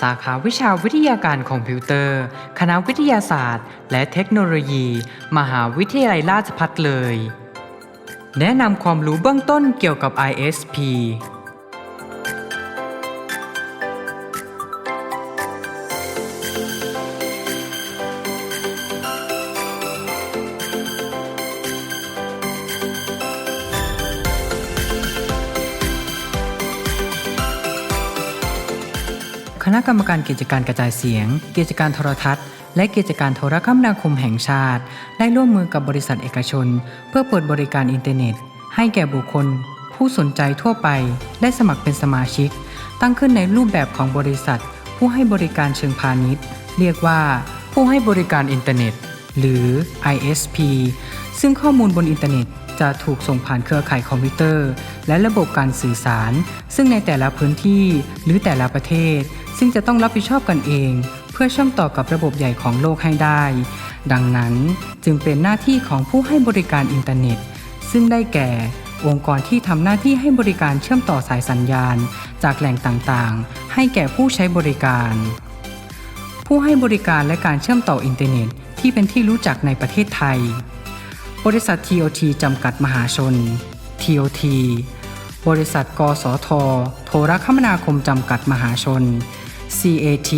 สาขาวิชาวิทยาการคอมพิวเตอร์ คณะวิทยาศาสตร์ และเทคโนโลยี มหาวิทยาลัยราชภัฏเลย แนะนำความรู้เบื้องต้นเกี่ยวกับ ISP คณะกรรมการกิจการกระจายเสียง กิจการโทรทัศน์ และกิจการโทรคมนาคมแห่งชาติ ได้ร่วมมือกับบริษัทเอกชน เพื่อเปิดบริการอินเทอร์เน็ต ให้แก่บุคคล ผู้สนใจทั่วไป ได้สมัครเป็นสมาชิก ตั้งขึ้นในรูปแบบของบริษัท ผู้ให้บริการเชิงพาณิชย์ เรียกว่า ผู้ให้บริการอินเทอร์เน็ต หรือ ISP ซึ่งข้อมูลบนอินเทอร์เน็ตจะถูกส่งผ่านเครือข่ายคอมพิวเตอร์ และระบบการสื่อสาร ซึ่งในแต่ละพื้นที่หรือแต่ละประเทศ ซึ่งจะต้องรับผิดชอบกันเอง เพื่อเชื่อมต่อกับระบบใหญ่ของโลกให้ได้ ดังนั้นจึงเป็นหน้าที่ของผู้ให้บริการอินเทอร์เน็ต ซึ่งได้แก่ องค์กรที่ทำหน้าที่ให้บริการเชื่อมต่อสายสัญญาณ จากแหล่งต่างๆ ให้แก่ผู้ใช้บริการ ผู้ให้บริการและการเชื่อมต่ออินเทอร์เน็ต ที่เป็นที่รู้จักในประเทศไทย บริษัท TOT จำกัดมหาชน TOT บริษัท กสท โทรคมนาคมจำกัดมหาชน CAT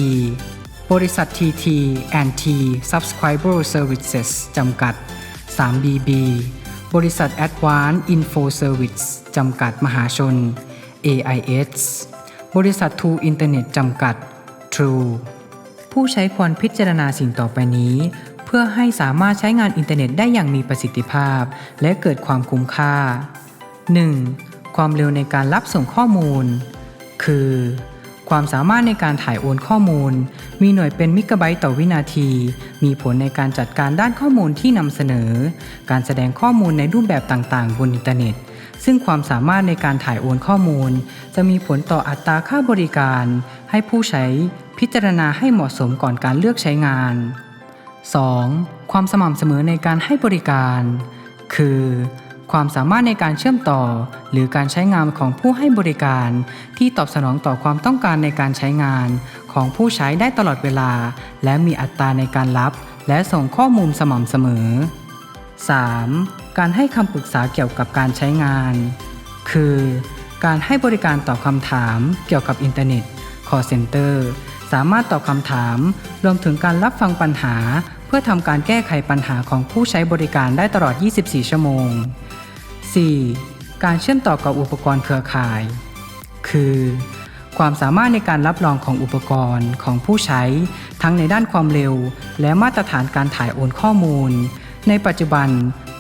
บริษัท TT T Subscriber Services จำกัด 3BB บริษัท Advanced Info Service จำกัดมหาชน AIS บริษัท True Internet จำกัด True ผู้ใช้ควรพิจารณาสิ่งต่อไปนี้ เพื่อให้สามารถใช้งานอินเทอร์เน็ตได้อย่างมีประสิทธิภาพ และเกิดความคุ้มค่า 1. ความเร็วในการรับส่งข้อมูล คือ ความสามารถในการถ่ายโอนข้อมูล มีหน่วยเป็นมิกะไบต์ต่อวินาที มีผลในการจัดการด้านข้อมูลที่นำเสนอ การแสดงข้อมูลในรูปแบบต่างๆ บนอินเทอร์เน็ต ซึ่งความสามารถในการถ่ายโอนข้อมูล จะมีผลต่ออัตราค่าบริการ ให้ผู้ใช้พิจารณาให้เหมาะสมก่อนการเลือกใช้งาน 2. ความสม่ำเสมอในการให้บริการ คือ ความสามารถในการเชื่อมต่อ หรือการใช้งานของผู้ให้บริการ ที่ตอบสนองต่อความต้องการในการใช้งาน ของผู้ใช้ได้ตลอดเวลา และมีอัตราในการรับ และส่งข้อมูลสม่ำเสมอ 3. การให้คำปรึกษาเกี่ยวกับการใช้งาน คือ การให้บริการตอบคำถามเกี่ยวกับอินเทอร์เน็ต call center สามารถตอบคำถาม รวมถึงการรับฟังปัญหา เพื่อทำการแก้ไขปัญหาของผู้ใช้บริการได้ตลอด 24 ชั่วโมง 4. การเชื่อมต่อกับอุปกรณ์เครือข่าย คือ ความสามารถในการรับรองของอุปกรณ์ของผู้ใช้ ทั้งในด้านความเร็ว และมาตรฐานการถ่ายโอนข้อมูล ในปัจจุบัน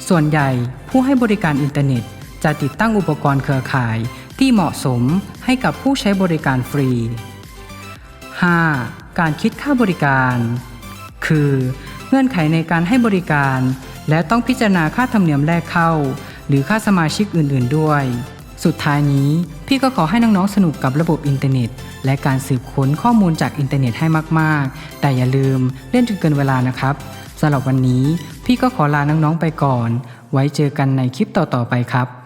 ส่วนใหญ่ผู้ให้บริการอินเทอร์เน็ต จะติดตั้งอุปกรณ์เครือข่ายที่เหมาะสมให้กับผู้ใช้บริการฟรี 5. การคิดค่าบริการ คือ เงื่อนไขในการให้บริการ และต้องพิจารณาค่าธรรมเนียมแรกเข้า รือค่าสมาชิกอื่นๆด้วย สุดท้ายนี้พี่ก็ขอให้น้องๆสนุกกับระบบอินเทอร์เน็ต และการสืบค้นข้อมูลจากอินเทอร์เน็ตให้มากๆ แต่อย่าลืมเล่นจนเกินเวลานะครับสำหรับวันนี้พี่ก็ขอลาน้องๆไปก่อน ไว้เจอกันในคลิปต่อๆไปครับ